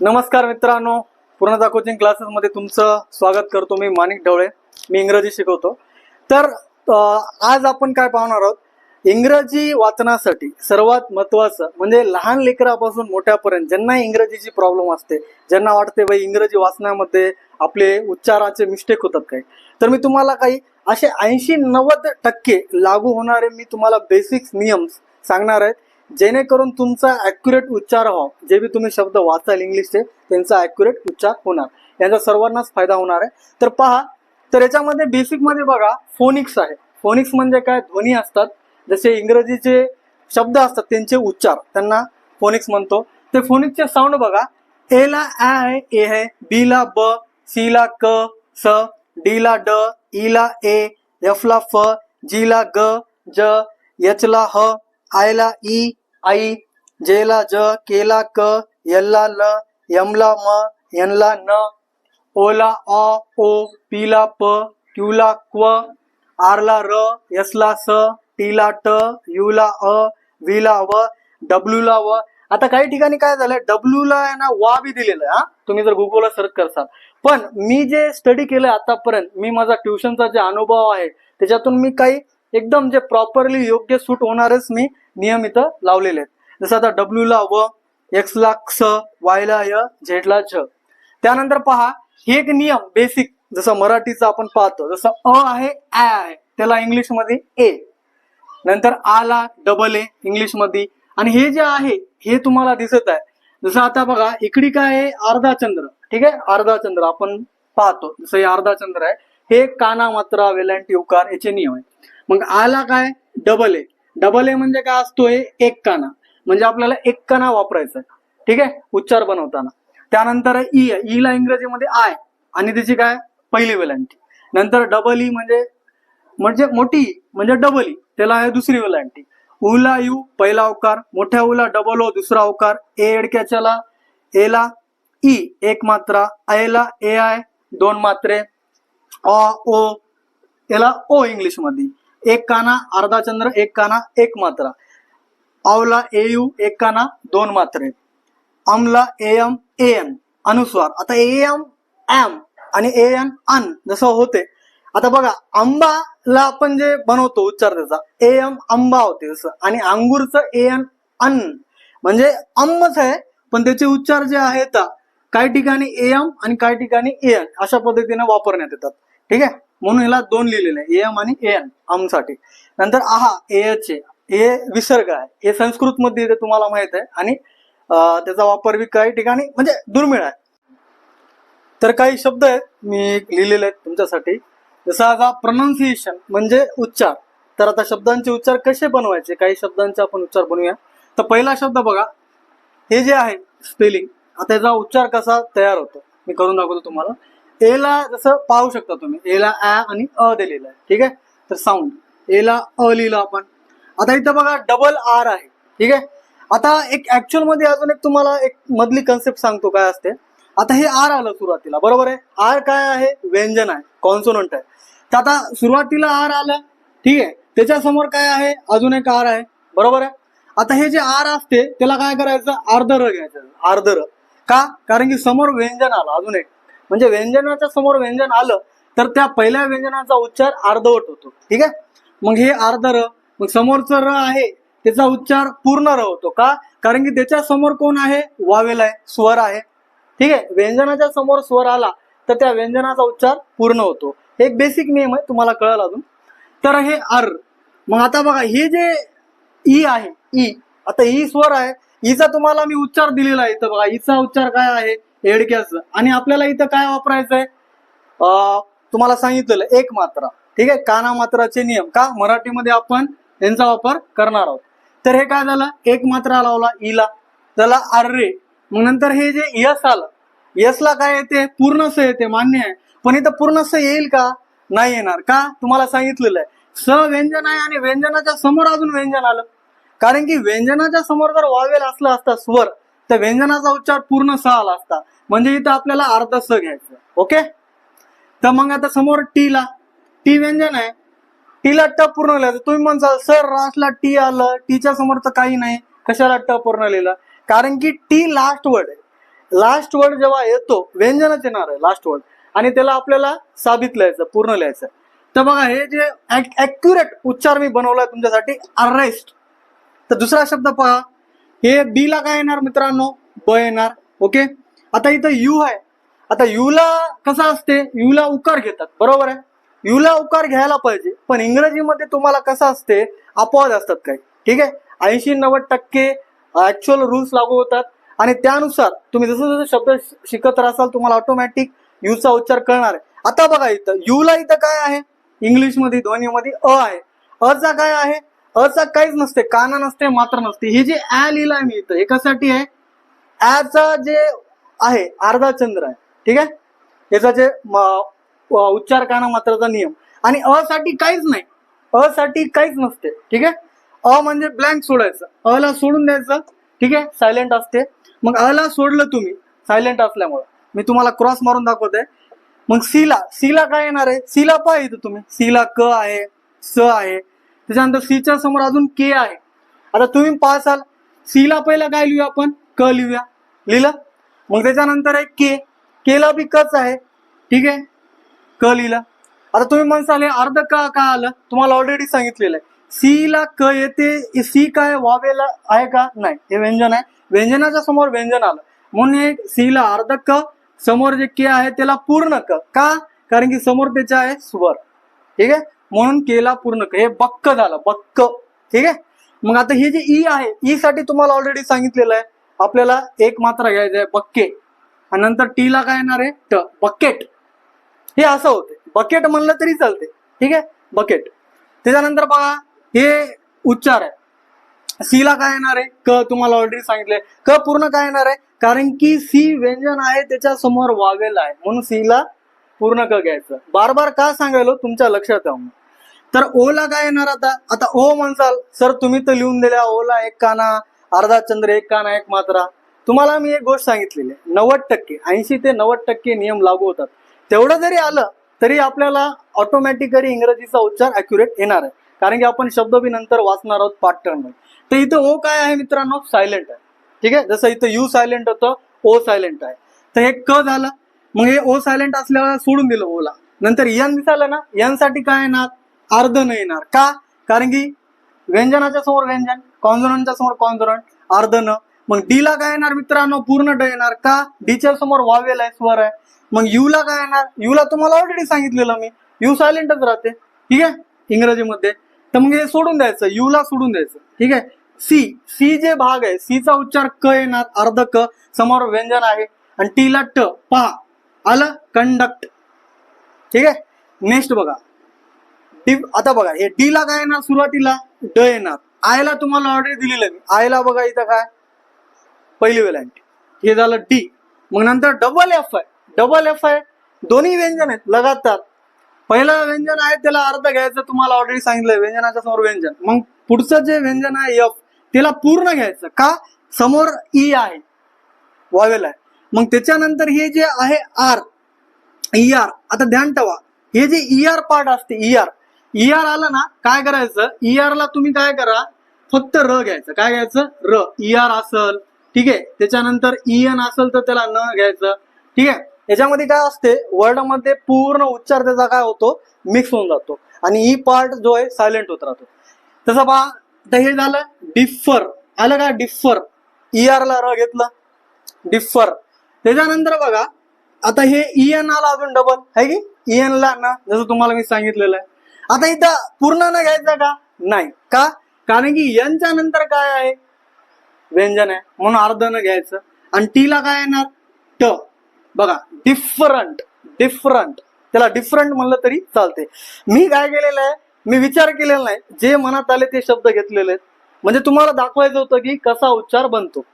नमस्कार मित्रांनो पूर्णता कोचिंग क्लासेसमध्ये तुमचं स्वागत करतो मी माणिक ढवळे. मी इंग्रजी शिकवतो. तर आज आपण काय पाहणार आहोत? इंग्रजी वाचनासाठी सर्वात महत्वाचं म्हणजे लहान लेकरापासून मोठ्यापर्यंत ज्यांना इंग्रजीची प्रॉब्लेम असते ज्यांना वाटते बाई इंग्रजी वाचण्यामध्ये आपले उच्चाराचे मिस्टेक होतात काही. तर मी तुम्हाला काही असे ऐंशी नव्वद टक्के लागू होणारे मी तुम्हाला बेसिक्स नियम सांगणार आहेत जेणेकरून तुमचा ॲक्युरेट उच्चार व्हावा जे बी तुम्ही शब्द वाचाल इंग्लिशचे त्यांचा ॲक्युरेट उच्चार होणार. यांचा सर्वांनाच फायदा होणार आहे. तर पहा तर याच्यामध्ये बेसिकमध्ये बघा फोनिक्स आहे. फोनिक्स म्हणजे काय? ध्वनी असतात. जसे इंग्रजीचे शब्द असतात त्यांचे उच्चार. त्यांना फोनिक्स म्हणतो. ते फोनिक्सचे साऊंड बघा. ए ला ऍ आहे ए आहे. बी ला ब सी ला क स डी ला ड ई e ला ए एफ ला फ जी ला ग ज एच ला ह आय ला ई आई जे ला ज के ला क यल्ला ला ल यमला ला म यनला ला न ओ ला अ ओ पी ला प क्यू ला क्व आर ला र यसला ला स टी ला ट यू ला अ व्ही ला व डब्ल्यू ला व. आता काही ठिकाणी काय झालंय डब्ल्यू ला आहे ना वा बी दिलेलं आहे हा? तुम्ही जर गुगलला सर्च करसाल. पण मी जे स्टडी केलंय आतापर्यंत मी माझा ट्युशनचा जे अनुभव आहे त्याच्यातून मी काही एकदम जे प्रॉपरली योग्य सूट होणारेच मी नियम इथं लावलेले आहेत. जसं आता डब्ल्यू ला व एक्स ला क्स वाय ला य झेड ला झ. त्यानंतर पहा हे एक नियम बेसिक जसं मराठीचं आपण पाहतो जसं अ आहे ॲ आहे त्याला इंग्लिशमध्ये ए. नंतर आला डबल ए इंग्लिशमध्ये आणि हे जे आहे हे तुम्हाला दिसत आहे. जसं आता बघा इकडे काय आहे? अर्धा चंद्र ठीक आहे? अर्धा चंद्र आपण पाहतो. जसं हे अर्धा चंद्र आहे हे काना मात्रा वेलांटी उकार याचे नियम आहे मग आला काय? डबल ए डबल ए म्हणजे काय असतोय? एक काना. म्हणजे आपल्याला एक काना वापरायचा आहे ठीक आहे? उच्चार बनवताना. त्यानंतर e ई ई e ला इंग्रजीमध्ये आय आणि त्याची काय? पहिली वेलांटी. नंतर डबल ई e म्हणजे म्हणजे मोठी म्हणजे डबल ई त्याला आहे दुसरी वेलांटी. उला यू पहिला अवकार मोठ्या उला डबल ओ दुसरा अवकार ए एडक्याच्याला एला ई एक मात्रा. आयला ए आय दोन मात्रे. अ ओ. याला ओ इंग्लिशमध्ये. एक काना अर्धा चंद्र एक काना एक मात्रा. औला ए एक काना दोन मात्रे. अमला ए एम ए एन अनुस्वार. आता एम एम आणि ए एन अन जसं होते. आता बघा आंबाला आपण जे बनवतो उच्चार त्याचा ए एम आंबा होते जसं. आणि अंगूरचं ए एन अन. म्हणजे अम्मच आहे पण त्याचे उच्चार जे आहेत काही ठिकाणी ए एम आणि काही ठिकाणी ए एन अशा पद्धतीने वापरण्यात येतात. ठीक आहे? म्हणून याला दोन लिहिलेले आहे. ए एम आणि ए एन आमसाठी. नंतर आहा ए एच हे विसर्ग आहे. हे संस्कृत मध्ये येते तुम्हाला माहीत आहे. आणि त्याचा वापर बी काही ठिकाणी म्हणजे दुर्मिळ आहे. तर काही शब्द आहेत मी लिहिलेले आहेत तुमच्यासाठी. जसा आता प्रोनाऊन्सिएशन म्हणजे उच्चार. तर आता शब्दांचे उच्चार कसे बनवायचे? काही शब्दांचे आपण उच्चार बनवूया. तर पहिला शब्द बघा. हे जे आहे स्पेलिंग आता याचा उच्चार कसा तयार होतो? मी करून दाखवतो तुम्हाला. एला जसं पाहू शकता तुम्ही एला ॲ आणि अ दिलेलं आहे ठीक आहे? तर साऊंड एला अ लिहिलं आपण. आता इथं बघा डबल आर आहे ठीक आहे? आता एक ऍक्च्युअलमध्ये अजून एक तुम्हाला एक मधली कन्सेप्ट सांगतो काय असते. आता हे आर आलं सुरुवातीला बरोबर आहे? आर काय आहे? व्यंजन आहे कॉन्सोनंट आहे. तर आता सुरुवातीला आर आलं ठीक आहे? त्याच्यासमोर काय आहे? अजून एक आर आहे बरोबर आहे? आता हे जे आर असते त्याला काय करायचं? अर्धर घ्यायचं अर्धर का? कारण की समोर व्यंजन आलं अजून एक. म्हणजे व्यंजनाच्या समोर व्यंजन आलं तर त्या पहिल्या व्यंजनाचा उच्चार अर्धवट होतो. ठीक आहे? मग हे अर्धर मग समोरचं र आहे त्याचा उच्चार पूर्ण र होतो. का? कारण की त्याच्यासमोर कोण आहे? वावेल आहे स्वर आहे. ठीक आहे? व्यंजनाच्या समोर स्वर आला तर त्या व्यंजनाचा उच्चार पूर्ण होतो. हे एक बेसिक नियम आहे तुम्हाला कळलं अजून? तर हे अर मग आता बघा हे जे ई आहे ई आता ई स्वर आहे ईचा तुम्हाला मी उच्चार दिलेला आहे. तर बघा ईचा उच्चार काय आहे? एडक्याचं आणि आपल्याला इथं काय वापरायचंय? तुम्हाला सांगितलेलं एक मात्रा. ठीक आहे? काना मात्राचे नियम. का? मराठीमध्ये आपण यांचा वापर करणार आहोत. तर हे काय झालं? एक मात्रा लावला इला त्याला अर्रे मग नंतर हे जे यस आलं यसला काय येते? पूर्ण स येते मान्य आहे. पण इथं पूर्ण स येईल का? नाही येणार. का? तुम्हाला सांगितलेलं आहे. स व्यंजन आहे आणि व्यंजनाच्या समोर अजून व्यंजन आलं. कारण की व्यंजनाच्या समोर जर वावेल असला असता स्वर तर व्यंजनाचा उच्चार पूर्ण स आला असता. म्हणजे इथं आपल्याला अर्धा स घ्यायचं. ओके तर मग आता समोर टी ला. टी व्यंजन आहे. टीला ट पूर्ण लिहायचं तुम्ही म्हणसाल सर लास्टला टी आलं. टीच्या समोर तर काही नाही. कशाला ट पूर्ण लिहिलं? कारण की टी लास्ट वर्ड आहे. लास्ट वर्ड जेव्हा येतो व्यंजनच येणार आहे लास्ट वर्ड आणि त्याला आपल्याला साबित लिहायचं पूर्ण लिहायचं. तर बघा हे जे ऍक्युरेट उच्चार मी बनवलाय तुमच्यासाठी अरेस्ट तर दुसरा शब्द पहा. हे बी ला काय येणार मित्रांनो? ब येणार. ओके आता इथं यू आहे. आता यूला कसं असते? यूला उकार घेतात. बरोबर आहे? यूला उकार घ्यायला पाहिजे पण इंग्रजीमध्ये तुम्हाला कसं असते? अपवाद असतात काही. ठीक आहे? ऐंशी नव्वद टक्के ऍक्च्युअल रूल्स लागू होतात. आणि त्यानुसार तुम्ही जसं जसं शब्द शिकत राहाल तुम्हाला ऑटोमॅटिक यूचा उच्चार कळणार आहे. आता बघा इथं यूला इथं काय आहे? इंग्लिशमध्ये ध्वनीमध्ये अ आहे. अचा काय आहे? अचा काहीच नसते. काना नसते मात्र नसते. हे जे ऍ आहे मी इथं हे कशासाठी आहे? ॲचा जे आहे अर्धा चंद्र आहे. ठीक आहे? याचा जे उच्चार काना मात्राचा नियम. आणि अ साठी काहीच नाही. अ साठी काहीच नसते. ठीक आहे? अ म्हणजे ब्लँक सोडायचं. अ ला सोडून द्यायचं. ठीक आहे? सायलेंट असते. मग अ ला सोडलं तुम्ही सायलेंट असल्यामुळं. मी तुम्हाला क्रॉस मारून दाखवतोय. मग सीला सीला काय येणार आहे? सीला पाय इथं तुम्ही. सीला क आहे स आहे. त्याच्यानंतर सीच्या समोर अजून के आहे. आता तुम्ही पाहसाल सीला पहिला काय लिहूया आपण? क लिहूया. लिहिलं? मग त्याच्यानंतर एक के. केला बी कच आहे. ठीक आहे? क लिहिलं. आता तुम्ही म्हणसाल हे अर्ध का का आलं? तुम्हाला ऑलरेडी सांगितलेलं आहे. सी ला क येते. सी काय? वावेला आहे का? नाही. हे व्यंजन आहे. व्यंजनाच्या समोर व्यंजन आलं. म्हणून हे सी ला अर्ध क समोर जे के आहे त्याला पूर्ण क. का? कारण की समोर त्याचं आहे स्वर. ठीक आहे? म्हणून केला पूर्ण क. हे बक्क झालं. बक्क. ठीक आहे? मग आता हे जे ई आहे ई साठी तुम्हाला ऑलरेडी सांगितलेलं आहे. आपल्याला एक मात्रा घ्यायचं आहे बक्के. आणि नंतर टी ला काय येणार आहे? ट. बकेट. हे असं होते. बकेट म्हणलं तरी चालते. ठीक आहे? बकेट. त्याच्यानंतर बघा हे उच्चार आहे. सी ला काय येणार आहे? क. तुम्हाला ऑलरेडी सांगितलंय. क पूर्ण काय येणार आहे? कारण की सी व्यंजन आहे त्याच्यासमोर वावेल आहे. म्हणून सी ला पूर्ण क घ्यायचं. बार बार का सांगायलो? तुमच्या लक्षात आहे तर ओ ला काय येणार आता? आता ओ म्हणसाल सर तुम्ही तर लिहून दिल्या. ओ ला एक काना. अर्धा चंद्र एक काना एक मात्रा. तुम्हाला मी एक गोष्ट सांगितलेली आहे. नव्वद टक्के ऐंशी ते नव्वद टक्के नियम लागू होतात. तेवढं जरी आलं तरी आपल्याला ऑटोमॅटिकली इंग्रजीचा उच्चार अॅक्युरेट येणार आहे. कारण की आपण शब्द बी नंतर वाचणार आहोत पाठ करणार तर इथं ओ काय आहे मित्रांनो? सायलेंट आहे. ठीक आहे? जसं इथं यू सायलेंट होतं ओ सायलेंट आहे. तर हे क झालं. मग हे ओ सायलेंट असल्यावर सोडून दिलं ओला. नंतर यन दिसालं ना यनसाठी काय येणार? अर्ध न येणार. का? कारण की व्यंजनाच्या समोर व्यंजन कॉन्झोनंटच्या समोर कॉन्झोनंट अर्धन. मग डी ला काय येणार मित्रांनो? पूर्ण ड येणार का? डीच्या समोर वावेल आहे स्वर आहे. मग यू ला काय येणार? यू ला तुम्हाला ऑलरेडी सांगितलेलं मी. यू सायलेंटच राहते. ठीक आहे? इंग्रजीमध्ये. तर मग हे सोडून द्यायचं. यू ला सोडून द्यायचं. ठीक आहे? सी सी जे भाग आहे सी चा उच्चार क येणार. अर्ध क. समोर व्यंजन आहे. आणि टी ला ट पहा आलं? कंडक्ट ठीक आहे? नेक्स्ट बघा. डी आता बघा. हे डी ला काय येणार? सुरुवातीला? ड येणार? आयला तुम्हाला ऑर्डर दिलेलं आहे मी. आय बघा इथं काय? पहिली वेलांटी हे झालं डी मग नंतर डबल एफ आहे डबल एफ आहे दोन्ही व्यंजन आहेत लगातार. पहिलं व्यंजन आहे त्याला अर्ध घ्यायचं तुम्हाला ऑलरेडी सांगितलंय व्यंजनाच्या समोर व्यंजन. मग पुढचं जे व्यंजन आहे एफ त्याला पूर्ण घ्यायचं. का? समोर ई आहे. वावेल आहे. मग त्याच्यानंतर हे जे आहे आर ई आर आता ध्यान ठेवा. हे जे ई आर पार्ट असते ई आर ई आर आलं ना काय करायचं? ई आर ला तुम्ही काय करा फक्त र घ्यायचं. काय घ्यायचं? र. ई आर असल ठीक आहे? त्याच्यानंतर ई एन असेल तर त्याला न घ्यायचं ठीक आहे? याच्यामध्ये काय असते वर्डमध्ये पूर्ण उच्चार त्याचा काय होतो? मिक्स होऊन जातो. आणि ई पार्ट जो आहे सायलेंट होत राहतो. तसं पहा आता हे झालं डिफर आलं का? डिफर ई आर ला र घेतलं. डिफर त्याच्यानंतर बघा आता हे ई एन आला अजून डबल आहे की? ई एन ला ना जसं तुम्हाला मी सांगितलेलं आहे. आता इथं पूर्ण न घ्यायचं का? नाही. का? कारण की यांच्या नंतर काय आहे? व्यंजन आहे. म्हणून अर्ध न घ्यायचं. आणि टीला काय येणार? ट. बघा डिफरंट डिफरंट त्याला डिफरंट म्हणलं तरी चालते. मी काय केलेलं आहे? मी विचार केलेला नाही. जे मनात आले ते शब्द घेतलेले आहेत. म्हणजे तुम्हाला दाखवायचं होतं की कसा उच्चार बनतो.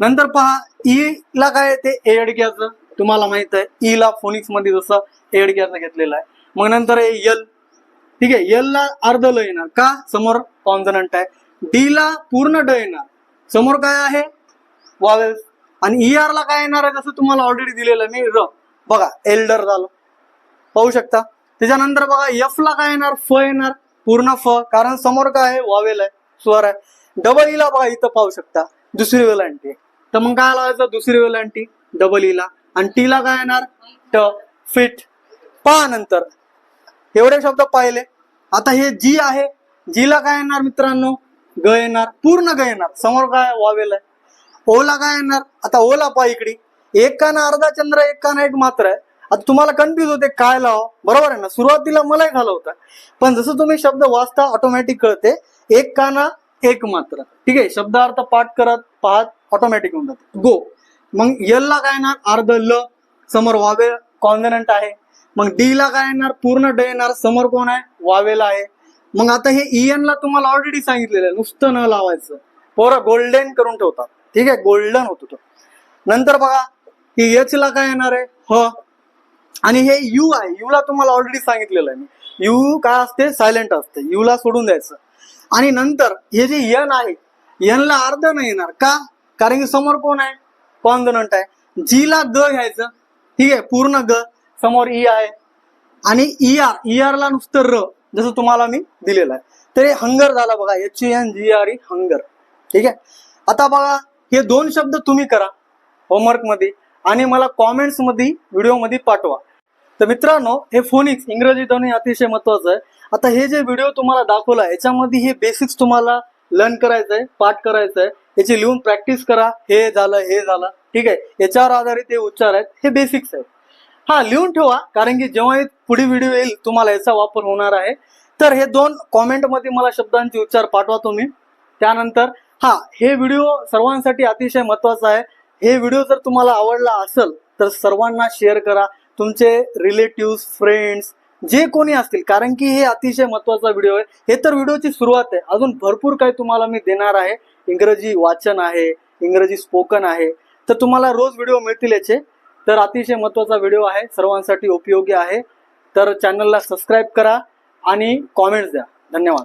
नंतर पहा ई ला काय येते एडग्याचं तुम्हाला माहीत आहे ई ला फोनिक्समध्ये जसं एडग्याचं घेतलेलं आहे. मग नंतर आहे यल ठीक आहे यल ला अर्ध ल येणार. का? समोर कॉन्झनंट आहे. डी ला पूर्ण ड येणार. समोर काय आहे? वॉवेल्स आणि ई आर ला काय येणार आहे? जसं तुम्हाला ऑलरेडी दिलेलं मी र. बघा एल्डर झालं. पाहू शकता? त्याच्यानंतर बघा एफ ला काय येणार? फ येणार. पूर्ण फ. कारण समोर काय आहे? वावेल आहे. स्वर आहे. डबल ईला e बघा इथं पाहू शकता. दुसरी वेल अँटी तर मग काय लावायचं? दुसरी वेल अँटी डबल ईला आणि टीला काय येणार? ट. फिट पहा नंतर. एवढे शब्द पाहिले. आता हे जी आहे जीला काय येणार मित्रांनो? ग येणार पूर्ण ग येणार. समोर काय वावेल आहे? ओला काय येणार? आता ओला पहा इकडे. एक काना अर्धा चंद्र एक काना एक मात्र आहे. आता तुम्हाला कन्फ्युज होते काय लाव. बरोबर आहे ना? सुरुवातीला मलाही झालं होतं पण जसं तुम्ही शब्द वाचता ऑटोमॅटिक कळते. एक काना एक मात्र. ठीक आहे? शब्दार्थ पाठ करत पाहत ऑटोमॅटिक होऊन जाते. गो मग यल ला काय येणार? अर्ध ल. समोर वावे कॉन्झनंट आहे. मग डी ला काय येणार? पूर्ण ड येणार. समोर कोण आहे? वावेला आहे. मग आता हे इएन ला तुम्हाला ऑलरेडी सांगितलेलं आहे. नुसतं न लावायचं. पोरं गोल्डन करून ठेवतात. ठीक आहे? गोल्डन होतो तो. नंतर बघा की एच ला काय येणार आहे? ह. आणि हे यू आहे. यू ला तुम्हाला ऑलरेडी सांगितलेलं आहे मी. यू काय असते? सायलेंट असते. यू ला सोडून द्यायचं. आणि नंतर हे जे यन आहे यन ला अर्ध नाही येणार का? कारण की समोर कोण आहे? कॉन्झनंट आहे. जी ला ग घ्यायचं. ठीक आहे? पूर्ण ग. समोर ई आहे. आणि ई आर ई आर ला नुसतं र जसं तुम्हाला मी दिलेलं आहे. तर हे हंगर झाला बघा H N G R E hunger. ठीक आहे? आता बघा हे दोन शब्द तुम्ही करा होमवर्कमध्ये आणि मला कॉमेंट्समध्ये व्हिडिओमध्ये पाठवा. तर मित्रांनो हे फोनिक्स इंग्रजी ध्वनी अतिशय महत्वाचं आहे. आता हे जे व्हिडिओ तुम्हाला दाखवला याच्यामध्ये हे बेसिक्स तुम्हाला लर्न करायचं आहे पाठ करायचं आहे याची लिहून प्रॅक्टिस करा हे झालं हे झालं. ठीक आहे? याच्यावर आधारित हे उच्चार आहेत हे बेसिक्स आहेत. हा लिहून ठेवा कारण की जेव्हा हे पुढे व्हिडिओ येईल तुम्हाला याचा वापर होणार आहे. तर हे दोन कॉमेंटमध्ये मला शब्दांचे उच्चार पाठवा तुम्ही. त्यानंतर हा हे व्हिडिओ सर्वांसाठी अतिशय महत्त्वाचा आहे. हे व्हिडिओ जर तुम्हाला आवडला असेल तर सर्वांना शेअर करा. तुमचे रिलेटिव्ह फ्रेंड्स जे कोणी असतील कारण की हे अतिशय महत्त्वाचा व्हिडिओ आहे. हे तर व्हिडिओची सुरुवात आहे. अजून भरपूर काही तुम्हाला मी देणार आहे. इंग्रजी वाचन आहे इंग्रजी स्पोकन आहे. तर तुम्हाला रोज व्हिडिओ मिळतील याचे. तर अतिशय महत्त्वाचा व्हिडिओ आहे. सर्वांसाठी उपयोगी आहे. तर चॅनलला सबस्क्राईब करा आणि कॉमेंट्स द्या. धन्यवाद.